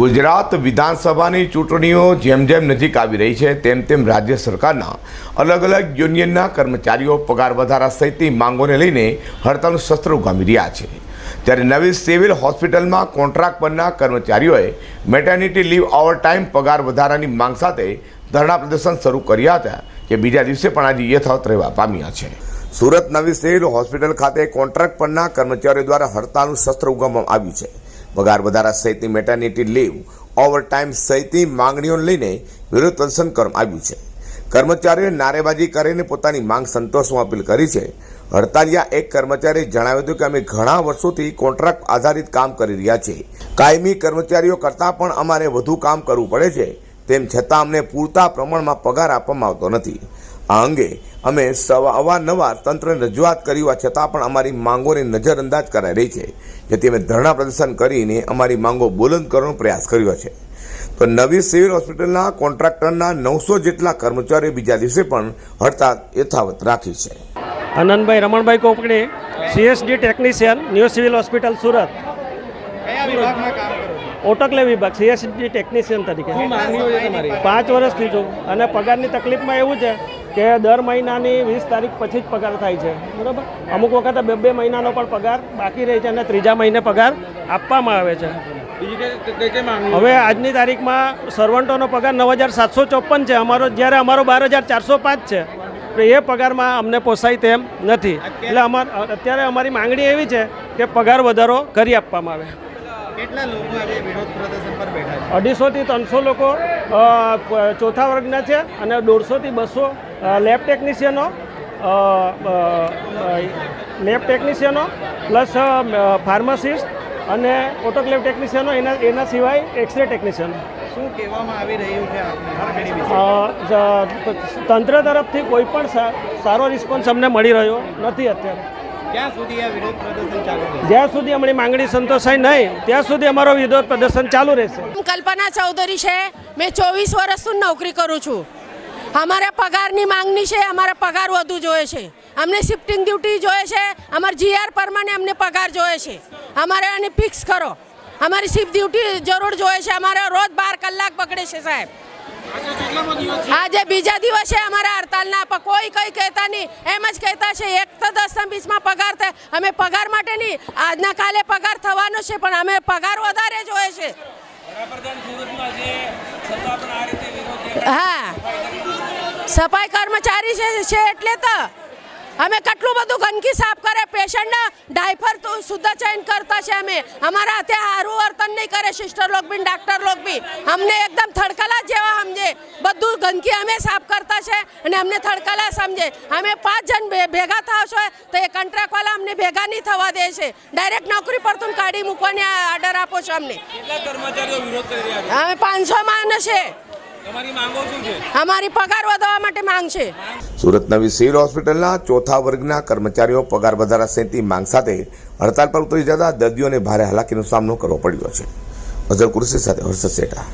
ગુજરાત વિધાનસભાની ચૂંટણીઓ જેમ જેમ નજીક આવી રહી છે, તેમ તેમ રાજ્ય સરકારના અલગ અલગ યુનિયનના કર્મચારીઓ પગાર વધારા સહિતની માંગોને લઈને હડતાલનું શસ્ત્ર ઉગામી રહ્યા છે. ત્યારે નવી સિવિલ હોસ્પિટલમાં કોન્ટ્રાક્ટ પરના કર્મચારીઓએ મેટર્નિટી લીવ ઓવર ટાઈમ પગાર વધારાની માંગ સાથે ધરણા પ્રદર્શન શરૂ કર્યા હતા કે બીજા દિવસે પણ આજે યથાવત રહેવા પામ્યા છે. સુરત નવી સિવિલ હોસ્પિટલ ખાતે કોન્ટ્રાક્ટ પરના કર્મચારીઓ દ્વારા હડતાલનું શસ્ત્ર ઉગામવામાં આવ્યું છે. પગાર વધારા સહિતની મેટર્નિટી લીવ ઓવરટાઈમ સહિતની માંગણીઓને લઈને વિરોધ પ્રદર્શન કરવામાં આવ્યું છે. કર્મચારીઓએ નારેબાજી કરીને પોતાની માંગ સંતોષવા અપીલ કરી છે. હડતાલિયા એક કર્મચારીએ જણાવ્યું હતું કે અમે ઘણા વર્ષોથી કોન્ટ્રાક્ટ આધારિત કામ કરી રહ્યા છીએ. કાયમી કર્મચારીઓ કરતાં પણ અમારે વધુ કામ કરવું પડે છે. તેમ છતાં અમને પૂરતા પ્રમાણમાં પગાર આપવામાં આવતો નથી. આ અંગે અમે સવા અવારનવાર તંત્રને રજૂઆત કરી હોવા છતાં પણ અમારી માંગોને નજરઅંદાજ કરાઈ રહી છે. જેથી અમે ધરણા પ્રદર્શન કરીને અમારી માંગો બુલંદ કરવાનો પ્રયાસ કર્યો છે. તો નવી સિવિલ હોસ્પિટલના કોન્ટ્રાક્ટરના નવસો જેટલા કર્મચારીઓ બીજા દિવસે પણ હડતાળ યથાવત રાખી છે. Anandbhai Ramanbhai Kokani CSD technician new civil hospital Surat. કયા વિભાગમાં કામ ઓટોક્લેવ વિભાગ સીએસડી ટેકનિશિયન તરીકે. પાંચ વર્ષથી છું અને પગારની તકલીફમાં એવું છે કે દર મહિનાની વીસ તારીખ પછી જ પગાર થાય છે. બરાબર? અમુક વખત બે બે મહિનાનો પણ પગાર બાકી રહે છે અને ત્રીજા મહિને પગાર આપવામાં આવે છે. હવે આજની તારીખમાં સર્વન્ટોનો પગાર નવ હજાર સાતસો ચોપન છે. અમારો જ્યારે અમારો બાર હજાર ચારસો પાંચ છે. તો એ પગારમાં અમને પોસાય તેમ નથી. એટલે અમાર અત્યારે અમારી માંગણી એવી છે કે પગાર વધારો કરી આપવામાં આવે. કેટલા લોકો વિરોધ પ્રદર્શન પર બેઠા છે? અઢીસોથી ત્રણસો લોકો ચોથા વર્ગના છે અને દોઢસોથી બસો લેબ ટેકનિશિયનો લેબ ટેકનિશિયનો પ્લસ ફાર્માસિસ્ટ અને ઓટોક્લેવ ટેકનિશિયનો એના એના સિવાય એક્સરે ટેકનિશિયનો. શું કહેવામાં આવી રહ્યું છે તંત્ર તરફથી કોઈ પણ સારો રિસ્પોન્સ અમને મળી રહ્યો નથી અત્યારે. ક્યાં સુધી આ વિરોધ પ્રદર્શન ચાલુ રહેશે? જ્યાં સુધી અમારી માંગણી સંતોષાય નહીં ત્યાં સુધી અમારો વિરોધ પ્રદર્શન ચાલુ રહેશે. હું કલ્પના ચૌધરી છે મેં ચોવીસ વર્ષથી નોકરી કરું છું. અમારે પગારની માંગણી છે અમારે પગાર વધુ જોઈએ છે. અમને શિફ્ટિંગ ડ્યુટી જોઈએ છે અમારે જીઆર પરમાને અમને પગાર જોઈએ છે. અમારે આને ફિક્સ કરો. અમારી શિફ્ટ ડ્યુટી જરૂર જોઈએ છે અમારે રોજ બાર કલાક પકડે છે સાહેબ. આજે બીજા દિવસે અમારા હડતાલના પણ કોઈ કઈ કહેતા નહીં. એમ જ કહેતા છે, એક તો દસના બીચમાં પગાર થાય. અમે પગાર માટે નહીં, આજના કાલે પગાર થવાનો છે, પણ અમે પગાર વધારે જોઈએ છે. હા. સફાઈ કર્મચારી છે એટલે તો. અમે કેટલું બધું ગંદકી સાફ કરે પેશન્ટના ડાયફર તો શુદ્ધ ચયન કરતા છે અમે. અમારા હાથે સારું વર્તન નહીં કરે સિસ્ટર લોક બી ડાક્ટર લોક બી અમને એકદમ થડકલા જેવા સમજે. બધું ગંદકી અમે સાફ કરતા છે અને અમને થડકલા સમજે. અમે પાંચ જણ ભેગા થાવ છો તો એ કોન્ટ્રાક્ટવાળા અમને ભેગા નહીં થવા દે છે. ડાયરેક્ટ નોકરી પર તું કાઢી મૂકવાની ઓર્ડર આપો છો અમને. અમે પાંચસો માણસ છે. અમારી પગાર વધવા માટે માંગ છે. સુરત નવી સિવિલ હોસ્પિટલના ચોથા વર્ગના કર્મચારીઓ પગાર વધારા સહિતની માંગ સાથે હડતાલ પર ઉતરી જતા દર્દીઓને ભારે હાલાકીનો સામનો કરવો પડ્યો છે. અઝર કુરશી સાથે હર્ષદ શેઠા.